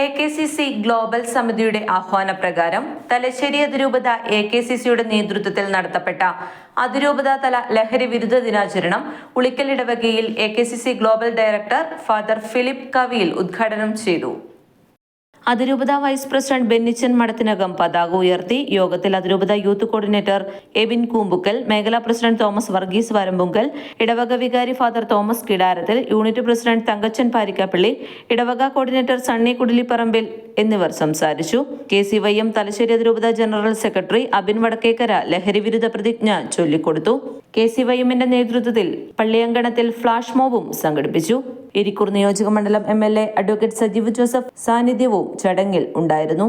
A K C C global സമിതിയുടെ ആഹ്വാനപ്രകാരം തലശ്ശേരി അതിരൂപത എ കെ സി സിയുടെ നേതൃത്വത്തിൽ നടത്തപ്പെട്ട അതിരൂപത തല ലഹരി വിരുദ്ധ ദിനാചരണം ഉളിക്കൽ ഇടവകയിൽ A K C C global director father Philip Kaviyil ഉദ്ഘാടനം ചെയ്തു. അതിരൂപത വൈസ് പ്രസിഡന്റ് ബെന്നിച്ചൻ മഠത്തിനകം പതാക ഉയർത്തി യോഗത്തിൽ അതിരൂപത യൂത്ത് കോർഡിനേറ്റർ എബിൻ കൂമ്പുക്കൽ മേഖലാ പ്രസിഡന്റ് തോമസ് വർഗീസ് വരമ്പുങ്കൽ ഇടവക വികാരി father Thomas Kidarathil unit president Thankachan Parikkappally ഇടവക കോർഡിനേറ്റർ സണ്ണി കുടിലിപ്പറമ്പിൽ എന്നിവർ സംസാരിച്ചു. K C Y M Thalassery അതിരൂപത ജനറൽ സെക്രട്ടറി അബിൻ വടക്കേക്കര ലഹരി വിരുദ്ധ പ്രതിജ്ഞ ചൊല്ലിക്കൊടുത്തു. കെ സി വൈ എമ്മിന്റെ നേതൃത്വത്തിൽ പള്ളിയങ്കണത്തിൽ ഫ്ലാഷ് മോബും സംഘടിപ്പിച്ചു. ഇരിക്കൂർ നിയോജക മണ്ഡലം M L A advocate Sajeev Joseph സാന്നിധ്യവും ചടങ്ങിൽ ഉണ്ടായിരുന്നു